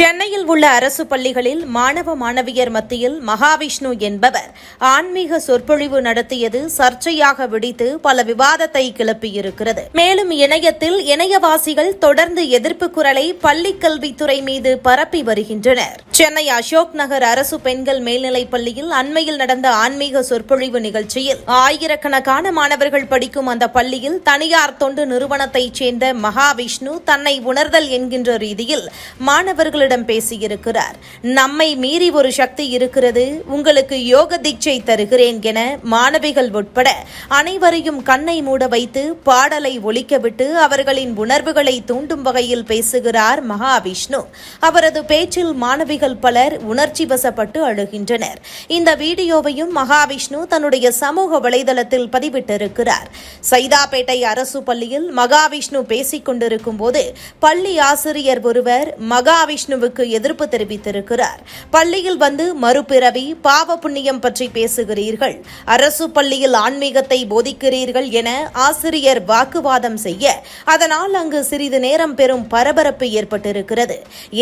சென்னையில் உள்ள அரசு பள்ளிகளில் மாணவ மாணவியர் மத்தியில் மகாவிஷ்ணு என்பவர் ஆன்மீக சொற்பொழிவு நடத்தியது சர்ச்சையாக வெடித்து பல விவாதத்தை கிளப்பியிருக்கிறது. மேலும் இணையத்தில் இணையவாசிகள் தொடர்ந்து எதிர்ப்பு குரலை பள்ளிக் கல்வித்துறை மீது பரப்பி வருகின்றனர். சென்னை அசோக் நகர் அரசு பெண்கள் மேல்நிலைப் பள்ளியில் அண்மையில் நடந்த ஆன்மீக சொற்பொழிவு நிகழ்ச்சியில் ஆயிரக்கணக்கான மாணவர்கள் படிக்கும் அந்த பள்ளியில் தனியார் தொண்டு நிறுவனத்தைச் சேர்ந்த மகாவிஷ்ணு தன்னை உணர்தல் என்கின்ற ரீதியில் மாணவர்களிடம் பேசியிருக்கிறார். நம்மை மீறி ஒரு சக்தி இருக்கிறது. உங்களுக்கு யோக தீட்சை தருகிறேன் என மாணவிகள் உட்பட அனைவரையும் கண்ணை மூட வைத்து பாடலை ஒழிக்கவிட்டு அவர்களின் உணர்வுகளை தூண்டும் வகையில் பேசுகிறார் மகாவிஷ்ணு. அவரது பேச்சில் மாணவிகள் பலர் உணர்ச்சி வசப்பட்டு அழுகின்றனர். இந்த வீடியோவையும் மகாவிஷ்ணு தன்னுடைய சமூக வலைதளத்தில் பதிவிட்டிருக்கிறார். சைதாப்பேட்டை அரசு பள்ளியில் மகாவிஷ்ணு பேசிக் கொண்டிருக்கும் போது பள்ளி ஆசிரியர் ஒருவர் மகாவிஷ்ணு விஷ்ணுவுக்கு எதிர்ப்பு தெரிவித்திருக்கிறார். பள்ளியில் வந்து மறுபிறவி பாவ புண்ணியம் பற்றி பேசுகிறீர்கள். அரசு பள்ளியில் ஆன்மீகத்தை போதிக்கிறீர்கள் என ஆசிரியர் வாக்குவாதம் செய்ய அதனால் அங்கு சிறிது நேரம் பெரும் பரபரப்பு ஏற்பட்டிருக்கிறது.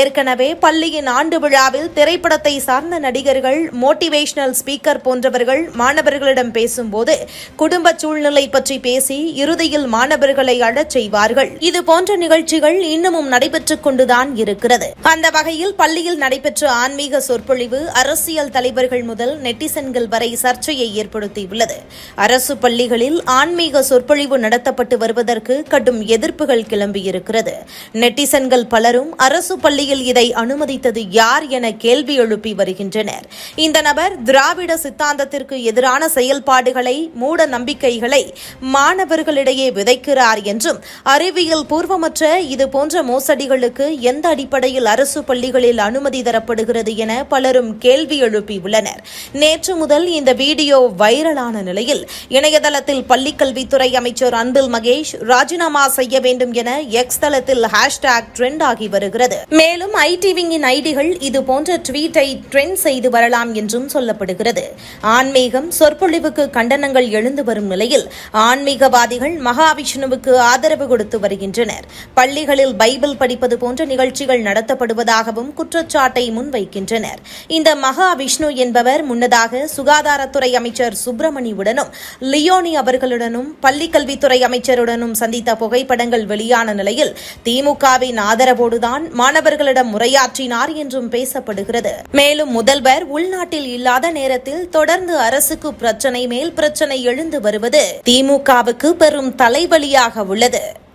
ஏற்கனவே பள்ளியின் ஆண்டு விழாவில் திரைப்படத்தை சார்ந்த நடிகர்கள் மோட்டிவேஷனல் ஸ்பீக்கர் போன்றவர்கள் மாணவர்களிடம் பேசும்போது குடும்ப சூழ்நிலை பற்றி பேசி இறுதியில் மாணவர்களை அழச் செய்வார்கள். இது போன்ற நிகழ்ச்சிகள் இன்னமும் நடைபெற்றுக் கொண்டுதான் இருக்கிறது. அந்த வகையில் பள்ளியில் நடைபெற்ற ஆன்மீக சொற்பொழிவு அரசியல் தலைவர்கள் முதல் நெட்டிசன்கள் வரை சர்ச்சையை ஏற்படுத்தியுள்ளது. அரசு பள்ளிகளில் ஆன்மீக சொற்பொழிவு நடத்தப்பட்டு வருவதற்கு கடும் எதிர்ப்புகள் கிளம்பியிருக்கிறது. நெட்டிசன்கள் பலரும் அரசு பள்ளியில் இதை அனுமதித்தது யார் என கேள்வி எழுப்பி வருகின்றனர். இந்த நபர் திராவிட சித்தாந்தத்திற்கு எதிரான செயல்பாடுகளை மூட நம்பிக்கைகளை மாணவர்களிடையே விதைக்கிறார் என்றும் அறிவியல் பூர்வமற்ற இதுபோன்ற மோசடிகளுக்கு எந்த அடிப்படையில் அரசு அரசு பள்ளிகளில் அனுமதி தரப்படுகிறது என பலரும் கேள்வி எழுப்பியுள்ளனர். நேற்று முதல் இந்த வீடியோ வைரலான நிலையில் இணையதளத்தில் பள்ளிக்கல்வித்துறை அமைச்சர் அன்பில் மகேஷ் ராஜினாமா செய்ய வேண்டும் என எக்ஸ் தளத்தில் ஹேஷ்டாக் ட்ரெண்ட் ஆகி வருகிறது. மேலும் ஐடிவிங்கின் ஐடிகள் இதுபோன்ற ட்வீட்டை ட்ரெண்ட் செய்து வரலாம் என்றும் சொல்லப்படுகிறது. ஆன்மீகம் சொற்பொழிவுக்கு கண்டனங்கள் எழுந்து வரும் நிலையில் ஆன்மீகவாதிகள் மகாவிஷ்ணுவுக்கு ஆதரவு கொடுத்து வருகின்றனர். பள்ளிகளில் பைபிள் படிப்பது போன்ற நிகழ்ச்சிகள் நடத்தப்படும் நடத்தப்படுவதாகவும் குற்றச்சாட்டை முன்வைக்கின்றனர். இந்த மகாவிஷ்ணு என்பவர் முன்னதாக சுகாதாரத்துறை அமைச்சர் சுப்பிரமணியுடனும் லியோனி அவர்களுடனும் பள்ளிக்கல்வித்துறை அமைச்சருடனும் சந்தித்த புகைப்படங்கள் வெளியான நிலையில் திமுகவின் ஆதரவோடுதான் மாணவர்களிடம் உரையாற்றினார் என்றும் பேசப்படுகிறது. மேலும் முதல்வர் உள்நாட்டில் இல்லாத நேரத்தில் தொடர்ந்து அரசுக்கு பிரச்சனை மேல் பிரச்சனை எழுந்து வருவது திமுகவுக்கு பெரும் தலைவலியாக உள்ளது.